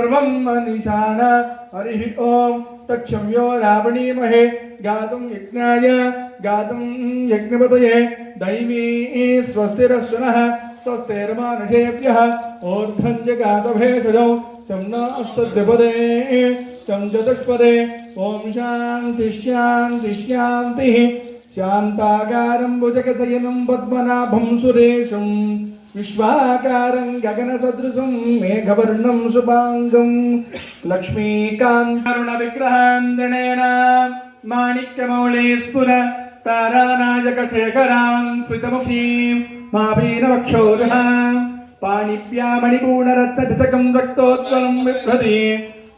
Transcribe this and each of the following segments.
निशान हरिः ॐ तक्षम्यो रावणीमहे गातुं यज्ञाय। गातुं यज्ञपतये। दैवी स्वस्तिरश्वनः स्वस्तिर्मानुषेभ्यः। ऊर्ध्वं च गातभेषजौ शं नास्तद्विपदे शं चतुष्पदे। ॐ पद्मनाभं सुरेशम्। విశ్వాకారం గగన సదృశం మేఘవర్ణం శుభాంగం. లక్ష్మీకాంతరుణ విగ్రహాందణేన మాణిక్యమౌళే స్ఫుర తారానాయక శేఖరాం కృతముఖీం మాభీనవక్షోరుణ పాణివ్యామణిపూర్ణరత్నచకం రక్తోత్వలం బిభ్రతి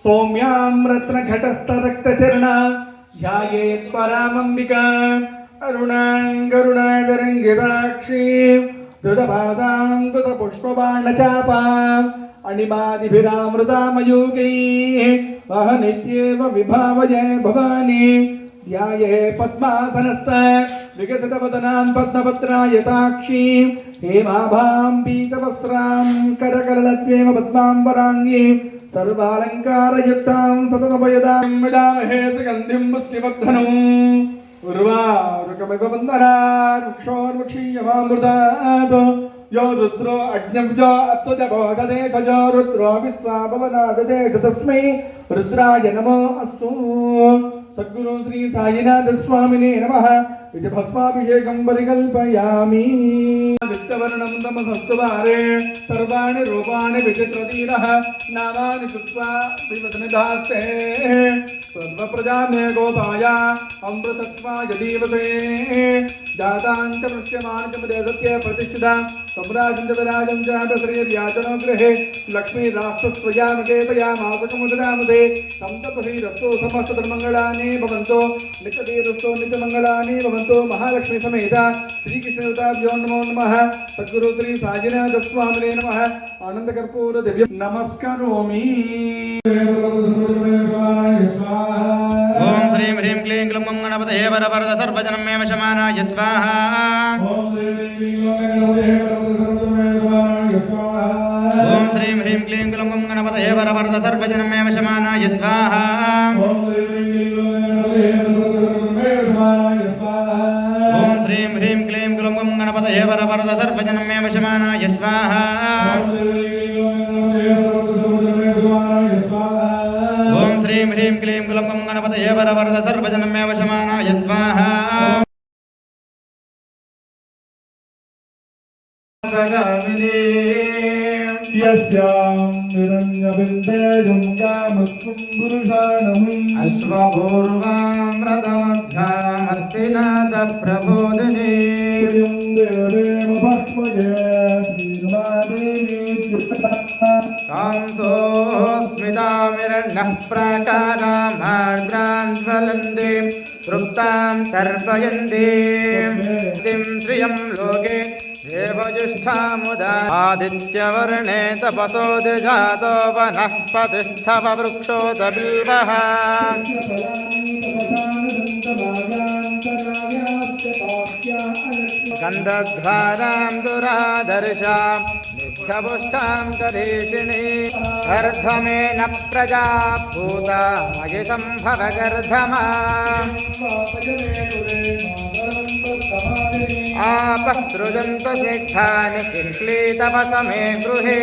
సౌమ్యాం రత్నఘటస్థరక్తచరణ ధ్యాయేత్పరామంబికా అరుణాంగరుణాదరంగిదాక్షీం ధృతపాదాంకుత పుష్పబాణచాపా అణిమాదిభిరామృతామయూగైः వహనిత్యేव విభావయే భవాని ధ్యాయే పద్మాసనస్థ వికసితవదనాం పద్మపత్రాయతాక్షీ హేమాభాం పీతవస్త్రాం కరకరలత్వేమ పద్మాం వరాంగీం సర్వాలంకారయుక్తాం సతతపయదాం విడామహే సుగంధిం పుష్టివర్ధనం वृक्षोर्वक्षीयमामृतात् यो रुद्रो अग्निब्जो अत्वज भोगदेशजो रुद्रो विश्वाभवनाददेश तस्मै रुद्राय नमो अस्तु। సద్గురు శ్రీ సాయినాథ స్వామినే నమ. ఇది భస్మాభిషేకం పరికల్పయామి. విత్తవర్ణం తమ సత్వారే సర్వాణి రూపాణి విచిత్రదీన. నామాని కృత్వా వివదనిధాస్తే సర్వప్రజామే గోపాయ. అమృతత్వాయ జీవతే. पृश्यमाणच सत्य प्रतिष्ठिता सम्राजं च विराजं च प्रसर्यव्याचनो गृहे लक्ष्मी राष्ट्रस्वयामकेतया मातकमुदरामदे सन्तपसि रस्तो समस्तधर्मङ्गलानि भवन्तो नित्यतीरस्तो नित्यमङ्गलानि भवन्तो महालक्ष्मी समेत श्रीकृष्णयुताभ्यो नमो नमः सद्गुरु श्री साजिनाथ स्वामिने नमः आनन्दकर्पूर दिव्य नमस्करोमि గ్లూం గం గణపతయే వరవరద సర్వజనం మే వశమానాయ స్వాహ ఓం శ్రీం హ్రీం క్లీం గ్లూం గం గణపతయే వరవరద సర్వజనం మే వశమానాయ స్వాహ ఓం శ్రీం హ్రీం క్లీం గ్లూం గం గణపతయే వరవరద సర్వజనం మే హ్రీం హ్రీం క్లీం కులంబం గణపతయే వరవరద సర్వజనమే వశమానాయ స్వాహ అశ్వపూర్వామృతమధ్యాస్తినాథ ప్రబోధిని ं सोऽस्मिता तृप्तां प्राकारामार्दान् फलन्ति वृप्तां तर्पयन्तिं। श्रियं लोके देवजुष्ठा मुदा आदित्यवर्णे सपसोदिजातो बिल्वः न्दद्वारां दुरादर्शां च करीषिणी। गर्धमेन प्रजा भूता मयि भवगर्धमा आपसृजन्तु आपस्तृजन्तु सिद्धानि किंक्लितव त गृहे।